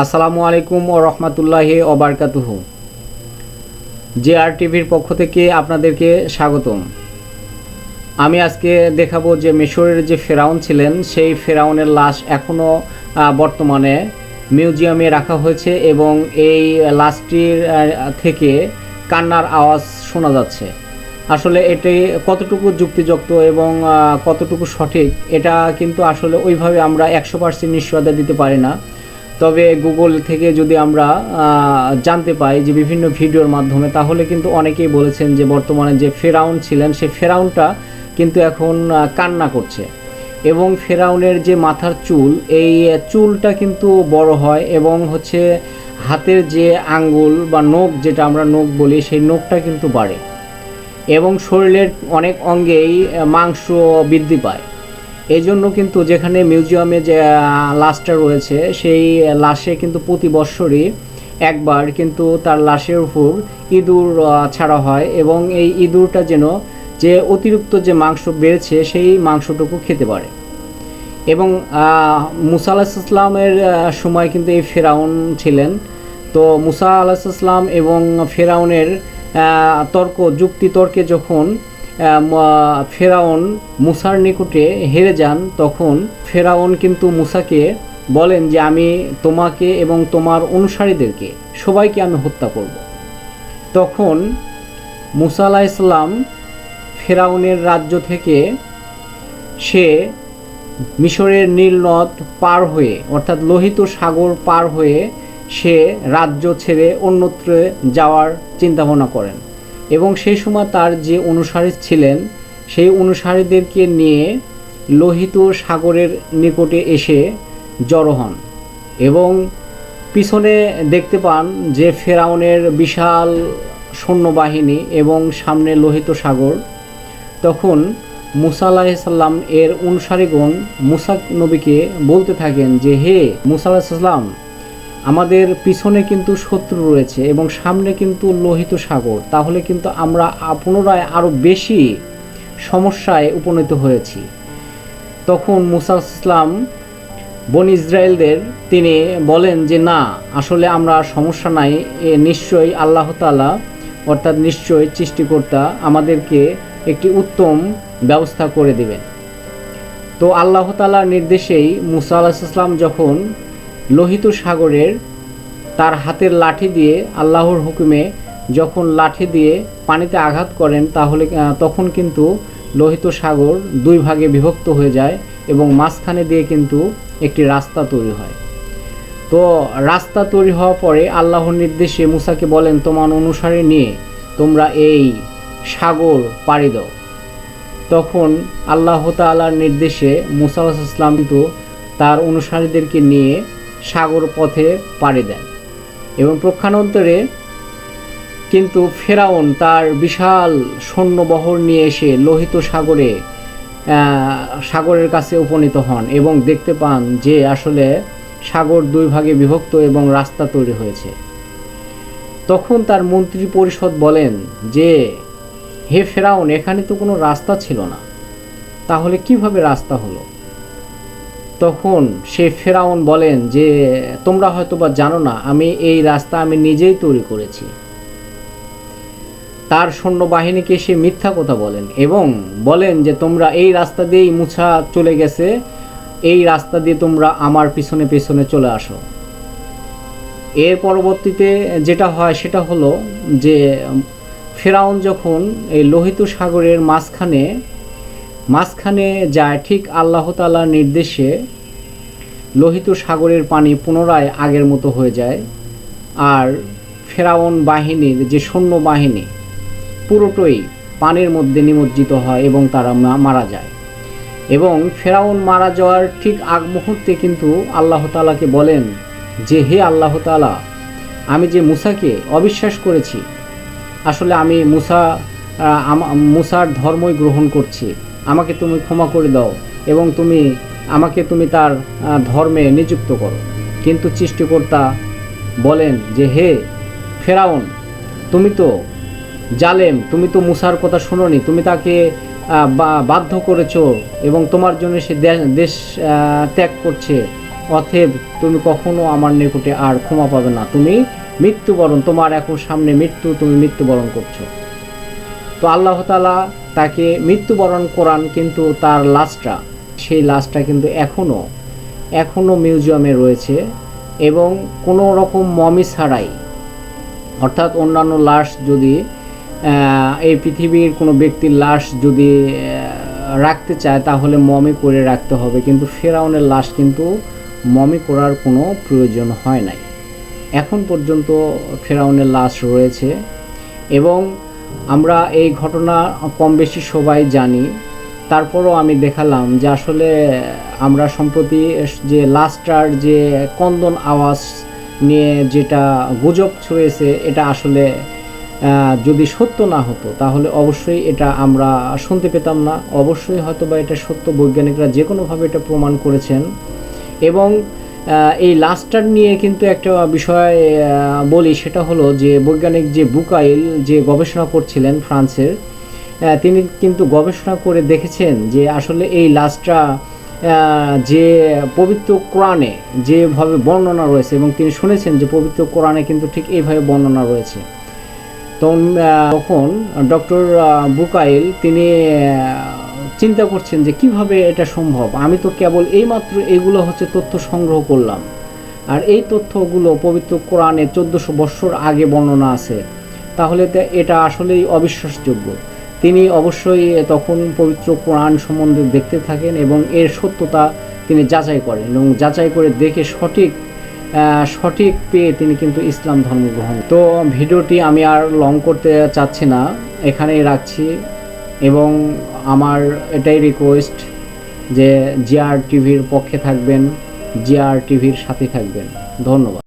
আসসালামু আলাইকুম ও রহমতুল্লাহি অবরকাতুহ জে আর টিভির পক্ষ থেকে আপনাদেরকে স্বাগতম। আমি আজকে দেখাবো যে মিশরের যে ফেরাউন ছিলেন, সেই ফেরাউনের লাশ এখনও বর্তমানে মিউজিয়ামে রাখা হয়েছে এবং এই লাশটির থেকে কান্নার আওয়াজ শোনা যাচ্ছে। আসলে এটি কতটুকু যুক্তিযুক্ত এবং কতটুকু সঠিক, এটা কিন্তু আসলে ওইভাবে আমরা একশো পার্সেন্ট নিশ্চয়তা দিতে পারি না। তবে গুগল থেকে যদি আমরা জানতে পাই যে বিভিন্ন ভিডিওর মাধ্যমে, তাহলে কিন্তু অনেকেই বলেছেন যে বর্তমানে যে ফেরাউন ছিলেন সেই ফেরাউনটা কিন্তু এখন কান্না করছে। এবং ফেরাউনের যে মাথার চুল, এই চুলটা কিন্তু বড় হয় এবং হচ্ছে হাতের যে আঙ্গুল বা নখ, যেটা আমরা নখ বলি, সেই নখটা কিন্তু বাড়ে। এবং শরীরের অনেক অঙ্গেই মাংস বৃদ্ধি পায়। এই জন্য কিন্তু যেখানে মিউজিয়ামে যে লাশটা রয়েছে, সেই লাশে কিন্তু প্রতি বৎসরই একবার কিন্তু তার লাশের উপর ইঁদুর ছাড়া হয় এবং এই ইঁদুরটা যেন যে অতিরিক্ত যে মাংস বেড়েছে, সেই মাংসটুকু খেতে পারে। এবং মুসা আলাহিসাল্লামের সময় কিন্তু এই ফেরাউন ছিলেন। তো মুসা আলাহিসাল্লাম এবং ফেরাউনের তর্ক, যুক্তি তর্কে যখন ফেরাউন মুসার নিকটে হেরে যান, তখন ফেরাউন কিন্তু মুসাকে বলেন যে, আমি তোমাকে এবং তোমার অনুসারীদেরকে, সবাইকে আমি হত্যা করব। তখন মুসা ইসলাম ফেরাউনের রাজ্য থেকে সে মিশরের নীল নদ পার হয়ে, অর্থাৎ লোহিত সাগর পার হয়ে সে রাজ্য ছেড়ে অন্যত্র যাওয়ার চিন্তাভাবনা করেন। এবং সেই সময় তার যে অনুসারী ছিলেন, সেই অনুসারীদেরকে নিয়ে লোহিত সাগরের নিকটে এসে জড়ো হন এবং পিছনে দেখতে পান যে ফেরাউনের বিশাল সৈন্যবাহিনী এবং সামনে লোহিত সাগর। তখন মুসা আলাহিসাল্লাম এর অনুসারীগণ মুসা নবীকে বলতে থাকেন যে, হে মুসা আলাহিসাল্লাম আমাদের পিছনে কিন্তু শত্রু রয়েছে এবং সামনে কিন্তু লোহিত সাগর। তাহলে কিন্তু আমরা পুনরায় আরও বেশি সমস্যায় উপনীত হয়েছি। তখন মুসা ইসলাম বন ইসরায়েলদের তিনি বলেন যে, না, আসলে আমরা সমস্যা নাই। নিশ্চয়ই আল্লাহ তাআলা, অর্থাৎ নিশ্চয়ই সৃষ্টিকর্তা আমাদেরকে একটি উত্তম ব্যবস্থা করে দেবেন। তো আল্লাহ তাআলার নির্দেশেই মুসা আলাহিসাল্লাম যখন লোহিত সাগরের তার হাতের লাঠি দিয়ে আল্লাহর হুকুমে যখন লাঠি দিয়ে পানিতে আঘাত করেন, তাহলে তখন কিন্তু লোহিত সাগর দুই ভাগে বিভক্ত হয়ে যায় এবং মাঝখানে দিয়ে কিন্তু একটি রাস্তা তৈরি হয়। তো রাস্তা তৈরি হওয়ার পরে আল্লাহর নির্দেশে মুসাকে বলেন, তোমার অনুসারে নিয়ে তোমরা এই সাগর পাড়ি দাও। তখন আল্লাহ তাআলার নির্দেশে মুসা ইসলাম কিন্তু তার অনুসারীদেরকে নিয়ে সাগর পথে পাড়ি দেন এবং প্রক্ষাণন্তরে কিন্তু ফেরাউন তার বিশাল সৈন্যবহর নিয়ে এসে লোহিত সাগরে সাগরের কাছে উপনীত হন এবং দেখতে পান যে আসলে সাগর দুই ভাগে বিভক্ত এবং রাস্তা তৈরি হয়েছে। তখন তার মন্ত্রী পরিষদ বলেন যে, হে ফেরাউন, এখানে তো কোনো রাস্তা ছিল না। তাহলে কীভাবে রাস্তা হলো? তখন সে ফেরাউন বলেন যে, তোমরা হয়তো বা জানো না, আমি এই রাস্তা আমি নিজেই তৈরি করেছি। তার সৈন্যবাহিনীকে সে মিথ্যা কথা বলেন এবং বলেন যে, তোমরা এই রাস্তা দিয়েই মুছা চলে গেছে, এই রাস্তা দিয়ে তোমরা আমার পিছনে পিছনে চলে আসো। এর পরবর্তীতে যেটা হয় সেটা হলো যে, ফেরাউন যখন এই লোহিত সাগরের মাঝখানে মাঝখানে যায় ঠিক আল্লাহ তাআলার নির্দেশে লোহিত সাগরের পানি পুনরায় আগের মতো হয়ে যায়। আর ফেরাউন বাহিনীর যে সৈন্য বাহিনী পুরোটাই পানির মধ্যে নিমজ্জিত হয় এবং তারা মারা যায়। এবং ফেরাউন মারা যাওয়ার ঠিক আগ মুহূর্তে কিন্তু আল্লাহ তাআলাকে বলেন যে, হে আল্লাহ তাআলা, আমি যে মুসাকে অবিশ্বাস করেছি, আসলে আমি মুসা মুসার ধর্মই গ্রহণ করছি। আমাকে তুমি ক্ষমা করে দাও এবং তুমি আমাকে তুমি তার ধর্মে নিযুক্ত করো। কিন্তু সৃষ্টিকর্তা বলেন যে, হে ফেরাউন, তুমি তো জালেম, তুমি তো মুসার কথা শুনোনি, তুমি তাকে বাধ্য করেছ এবং তোমার জন্য সে দেশ ত্যাগ করছে। অথেব তুমি কখনো আমার নিকটে আর ক্ষমা পাবে না। তুমি মৃত্যুবরণ, তোমার এখন সামনে মৃত্যু, তুমি মৃত্যুবরণ করছ। তো আল্লাহ তালা তাকে মৃত্যুবরণ করান কিন্তু তার লাশটা, সেই লাশটা কিন্তু এখনও এখনও মিউজিয়ামে রয়েছে এবং কোনো রকম মমি ছাড়াই। অর্থাৎ অন্যান্য লাশ যদি এই পৃথিবীর কোনো ব্যক্তির লাশ যদি রাখতে চায় তাহলে মমি করে রাখতে হবে। কিন্তু ফেরাউনের লাশ কিন্তু মমি করার কোনো প্রয়োজন হয় নাই। এখন পর্যন্ত ফেরাউনের লাশ রয়েছে এবং আমরা এই ঘটনা কম বেশি সবাই জানি। তারপরও আমি দেখালাম যে আসলে, আমরা সম্প্রতি যে লাস্টার যে কন্দন আওয়াজ নিয়ে যেটা গুজব ছড়িয়েছে, এটা আসলে যদি সত্য না হতো, তাহলে অবশ্যই এটা আমরা শুনতে পেতাম না। অবশ্যই হয়তো বা এটা সত্য বৈজ্ঞানিকরা যে কোনোভাবে এটা প্রমাণ করেছেন। এবং এই লাস্টার নিয়ে কিন্তু একটা বিষয় বলি সেটা হলো যে বৈজ্ঞানিক যে বুকাইল যে গবেষণা করছিলেন ফ্রান্সের তিনি কিন্তু গবেষণা করে দেখেছেন যে আসলে এই আহ, যে পবিত্র কোরআনে যেভাবে বর্ণনা রয়েছে এবং তিনি শুনেছেন যে পবিত্র কোরআনে কিন্তু ঠিক এইভাবে বর্ণনা রয়েছে। তখন তখন ডক্টর বুকাইল তিনি চিন্তা করছেন যে কীভাবে এটা সম্ভব? আমি তো কেবল এইমাত্র এগুলো হচ্ছে তথ্য সংগ্রহ করলাম। আর এই তথ্যগুলো পবিত্র কোরআনে চোদ্দোশো বৎসর আগে বর্ণনা আছে। তাহলে এটা আসলেই অবিশ্বাসযোগ্য। তিনি অবশ্যই তখন পবিত্র কোরআন সম্বন্ধে দেখতে থাকেন এবং এর সত্যতা তিনি যাচাই করেন এবং যাচাই করে দেখে সঠিক সঠিক পেয়ে তিনি কিন্তু ইসলাম ধর্ম গ্রহণ তো ভিডিওটি আমি আর লং করতে চাচ্ছি না। এখানেই রাখছি। এবং আমার এটাই রিকোয়েস্ট যে জিআর টিভির পক্ষে থাকবেন জিআর টিভির সাথে থাকবেন। ধন্যবাদ।